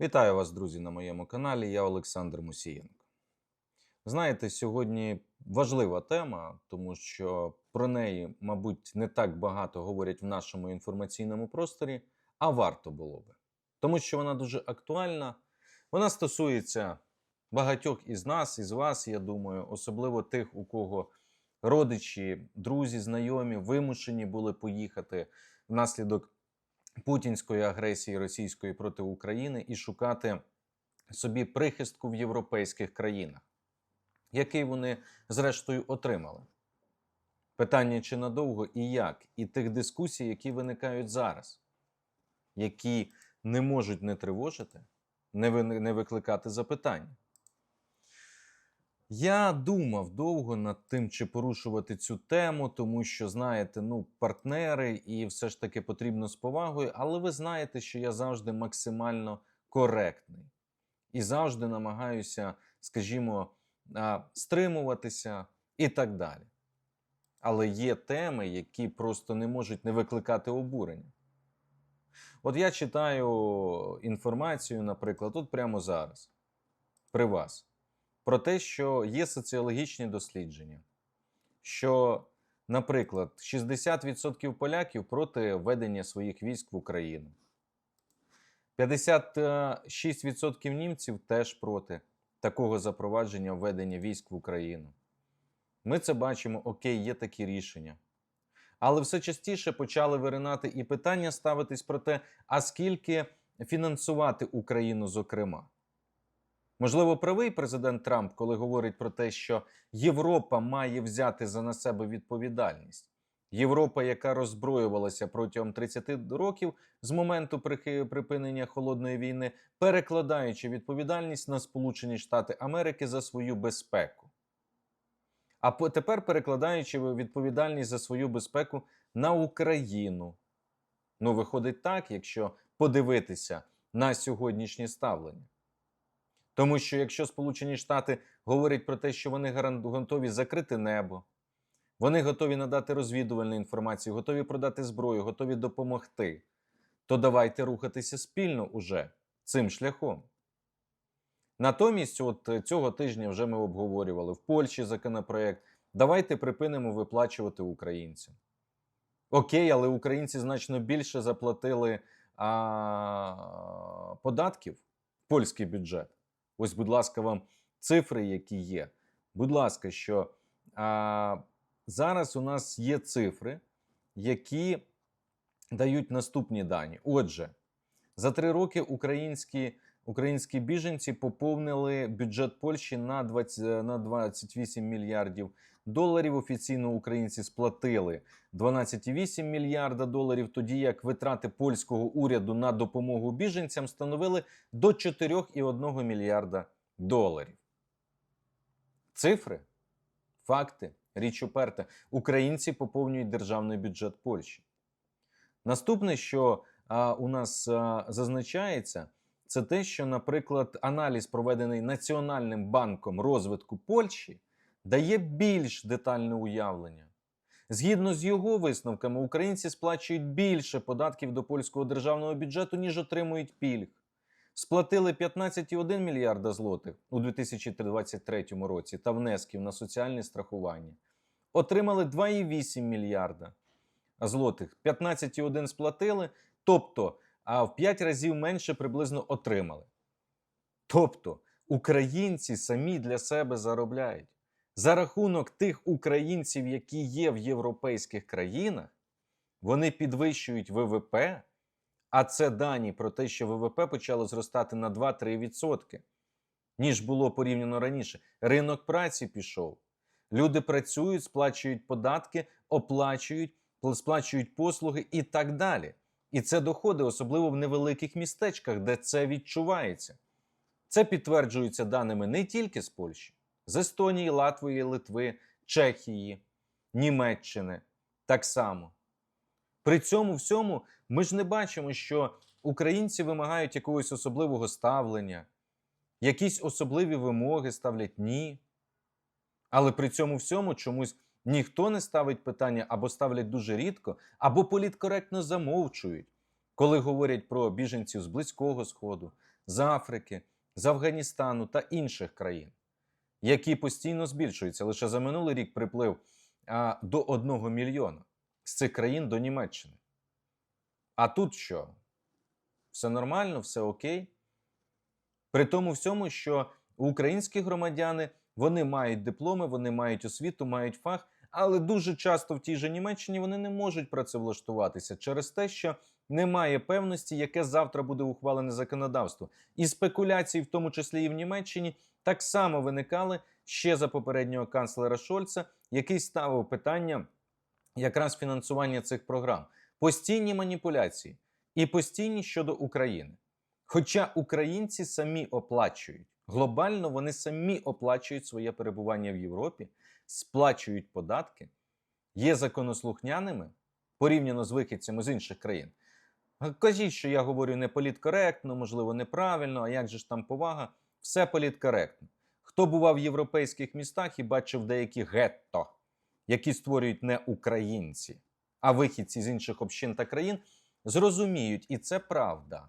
Вітаю вас, друзі, на моєму каналі. Я Олександр Мусієнко. Знаєте, сьогодні важлива тема, тому що про неї, мабуть, не так багато говорять в нашому інформаційному просторі, а варто було би. Тому що вона дуже актуальна. Вона стосується багатьох із нас, із вас, я думаю, особливо тих, у кого родичі, друзі, знайомі вимушені були поїхати внаслідок путінської агресії російської проти України і шукати собі прихистку в європейських країнах, який вони зрештою отримали. Питання чи надовго і як, і тих дискусій, які виникають зараз, які не можуть не тривожити, не, викликати запитання. Я думав довго над тим, чи порушувати цю тему, тому що, знаєте, ну, партнери, і все ж таки потрібно з повагою, але ви знаєте, що я завжди максимально коректний і завжди намагаюся, скажімо, стримуватися і так далі. Але є теми, які просто не можуть не викликати обурення. От я читаю інформацію, наприклад, тут прямо зараз, при вас про те, що є соціологічні дослідження, що, наприклад, 60% поляків проти введення своїх військ в Україну. 56% німців теж проти такого запровадження введення військ в Україну. Ми це бачимо, окей, є такі рішення. Але все частіше почали виринати і питання ставитись про те, а скільки фінансувати Україну, зокрема. Можливо, правий президент Трамп, коли говорить про те, що Європа має взяти за на себе відповідальність. Європа, яка роззброювалася протягом 30 років з моменту припинення холодної війни, перекладаючи відповідальність на Сполучені Штати Америки за свою безпеку. А тепер перекладаючи відповідальність за свою безпеку на Україну. Ну, виходить так, якщо подивитися на сьогоднішнє ставлення. Тому що якщо Сполучені Штати говорять про те, що вони готові закрити небо, вони готові надати розвідувальну інформацію, готові продати зброю, готові допомогти, то давайте рухатися спільно уже цим шляхом. Натомість, от е, цього тижня вже ми обговорювали в Польщі законопроект. Давайте припинимо виплачувати українцям. Окей, але українці значно більше заплатили а, податків в польський бюджет. Ось, будь ласка, вам цифри, які є. Будь ласка, що а, зараз у нас є цифри, які дають наступні дані. Отже, за три роки українські, українські біженці поповнили бюджет Польщі на 20, на 28 мільярдів доларів. Офіційно українці сплатили 12,8 мільярда доларів, тоді як витрати польського уряду на допомогу біженцям становили до 4,1 мільярда доларів. Цифри, факти, річ уперта. Українці поповнюють державний бюджет Польщі. Наступне, що а, у нас а, зазначається, це те, що, наприклад, аналіз, проведений Національним банком розвитку Польщі, дає більш детальне уявлення. Згідно з його висновками, українці сплачують більше податків до польського державного бюджету, ніж отримують пільг. Сплатили 15,1 мільярда злотих у 2023 році та внесків на соціальне страхування. Отримали 2,8 мільярда злотих. 15,1 сплатили, тобто а в 5 разів менше приблизно отримали. Тобто українці самі для себе заробляють. За рахунок тих українців, які є в європейських країнах, вони підвищують ВВП, а це дані про те, що ВВП почало зростати на 2-3%, ніж було порівняно раніше. Ринок праці пішов. Люди працюють, сплачують податки, оплачують, сплачують послуги і так далі. І це доходи, особливо в невеликих містечках, де це відчувається. Це підтверджується даними не тільки з Польщі, з Естонії, Латвії, Литви, Чехії, Німеччини так само. При цьому всьому ми ж не бачимо, що українці вимагають якогось особливого ставлення, якісь особливі вимоги ставлять ні. Але при цьому всьому чомусь ніхто не ставить питання або ставлять дуже рідко, або політкоректно замовчують коли говорять про біженців з Близького Сходу, з Африки, з Афганістану та інших країн, які постійно збільшуються. Лише за минулий рік приплив а, до 1 мільйона з цих країн до Німеччини. А тут що? Все нормально, все окей. При тому всьому, що українські громадяни вони мають дипломи, вони мають освіту, мають фах, але дуже часто в тій же Німеччині вони не можуть працевлаштуватися через те, що немає певності, яке завтра буде ухвалене законодавство. І спекуляції, в тому числі і в Німеччині, так само виникали ще за попереднього канцлера Шольца, який ставив питання якраз фінансування цих програм. Постійні маніпуляції і постійні щодо України. Хоча українці самі оплачують глобально, вони самі оплачують своє перебування в Європі, сплачують податки, є законослухняними порівняно з вихідцями з інших країн. Кажіть, що я говорю не політкоректно, можливо, неправильно, а як же ж там повага? Все політкоректно. Хто бував в європейських містах і бачив деякі гетто, які створюють не українці, а вихідці з інших общин та країн, зрозуміють, і це правда.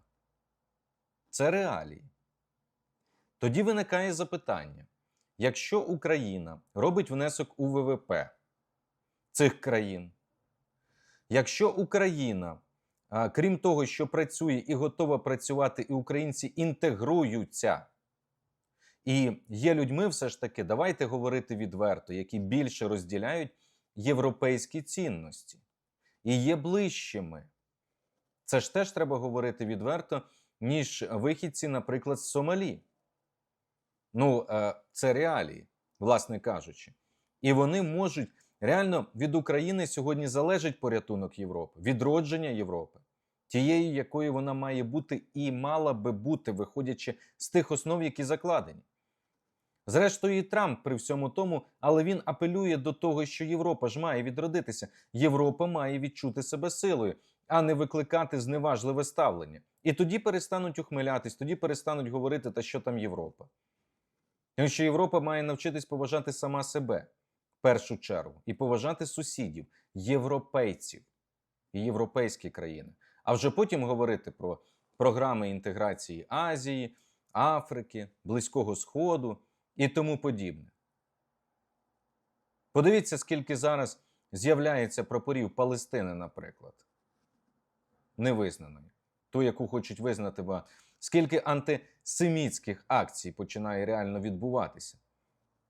Це реалії. Тоді виникає запитання: якщо Україна робить внесок у ВВП цих країн, якщо Україна, крім того, що працює і готова працювати, і українці інтегруються, і є людьми, все ж таки, давайте говорити відверто, які більше розділяють європейські цінності і є ближчими. Це ж теж треба говорити відверто, ніж вихідці, наприклад, з Сомалі. Ну, е, це реалії, власне кажучи. І вони можуть реально від України сьогодні залежить порятунок Європи, відродження Європи, тією, якою вона має бути і мала би бути, виходячи з тих основ, які закладені. Зрештою, і Трамп при всьому тому, але він апелює до того, що Європа ж має відродитися. Європа має відчути себе силою, а не викликати зневажливе ставлення. І тоді перестануть ухмилятись, тоді перестануть говорити, та що там Європа. Тому що Європа має навчитись поважати сама себе в першу чергу і поважати сусідів, європейців і європейські країни. А вже потім говорити про програми інтеграції Азії, Африки, Близького Сходу і тому подібне. Подивіться, скільки зараз з'являється прапорів Палестини, наприклад, невизнаної, ту, яку хочуть визнати, скільки антисемітських акцій починає реально відбуватися.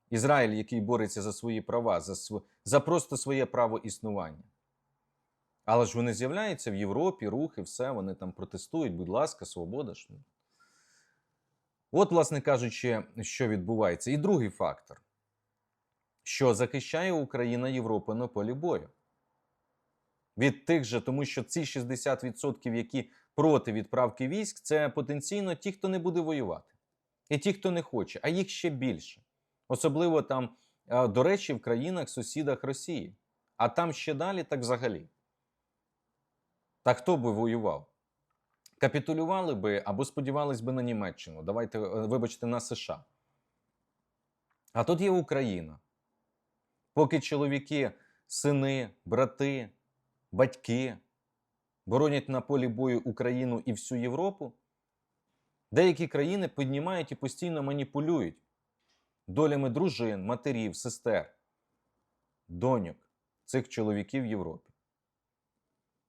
Ізраїль, який бореться за свої права, за, св... за просто своє право існування. Але ж вони з'являються в Європі, рухи, все, вони там протестують, будь ласка, свобода ж. От, власне кажучи, що відбувається. І другий фактор, що захищає Україна Європу на полі бою. Від тих же, тому що ці 60%, які проти відправки військ, це потенційно ті, хто не буде воювати. І ті, хто не хоче, а їх ще більше. Особливо там, е, до речі, в країнах, сусідах Росії. А там ще далі, так взагалі. Та хто би воював? Капітулювали би або сподівались би на Німеччину. Давайте, е, вибачте, на США. А тут є Україна. Поки чоловіки, сини, брати, батьки боронять на полі бою Україну і всю Європу, деякі країни піднімають і постійно маніпулюють долями дружин, матерів, сестер, доньок цих чоловіків в Європі.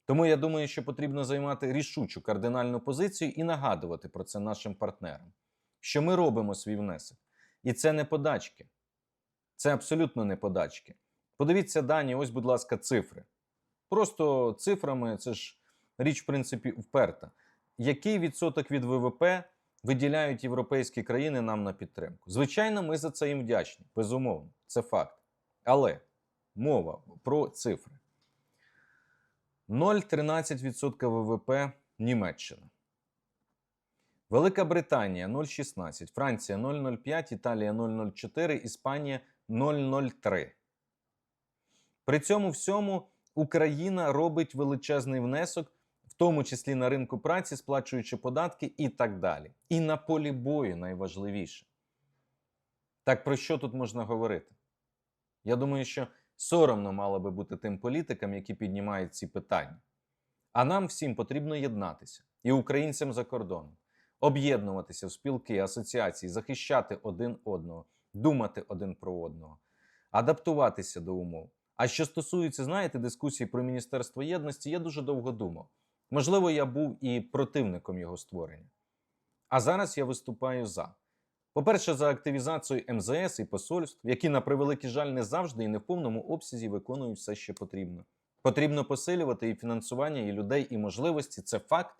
Тому я думаю, що потрібно займати рішучу кардинальну позицію і нагадувати про це нашим партнерам, що ми робимо свій внесок. І це не подачки. Це абсолютно не подачки. Подивіться дані, ось, будь ласка, цифри. Просто цифрами це ж річ, в принципі, вперта. Який відсоток від ВВП виділяють європейські країни нам на підтримку? Звичайно, ми за це їм вдячні, безумовно, це факт. Але мова про цифри. 0,13% ВВП Німеччина. Велика Британія 0,16, Франція 0,05, Італія 0,04, Іспанія 0,03. При цьому всьому Україна робить величезний внесок, тому числі на ринку праці, сплачуючи податки і так далі. І на полі бою найважливіше. Так про що тут можна говорити? Я думаю, що соромно мало би бути тим політикам, які піднімають ці питання. А нам всім потрібно єднатися і українцям за кордоном, об'єднуватися в спілки, асоціації, захищати один одного, думати один про одного, адаптуватися до умов. А що стосується, знаєте, дискусії про Міністерство єдності, я дуже довго думав. Можливо, я був і противником його створення. А зараз я виступаю за. По-перше, за активізацію МЗС і посольств, які, на превеликий жаль, не завжди і не в повному обсязі виконують все, що потрібно. Потрібно посилювати і фінансування, і людей, і можливості. Це факт.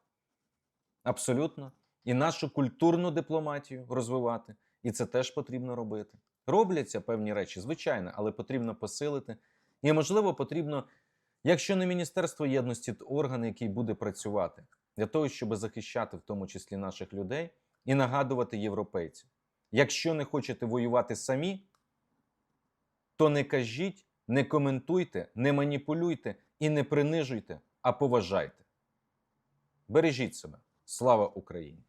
Абсолютно. І нашу культурну дипломатію розвивати. І це теж потрібно робити. Робляться певні речі, звичайно, але потрібно посилити. І, можливо, потрібно, якщо не Міністерство єдності, то орган, який буде працювати для того, щоб захищати в тому числі наших людей і нагадувати європейцям. Якщо не хочете воювати самі, то не кажіть, не коментуйте, не маніпулюйте і не принижуйте, а поважайте. Бережіть себе. Слава Україні!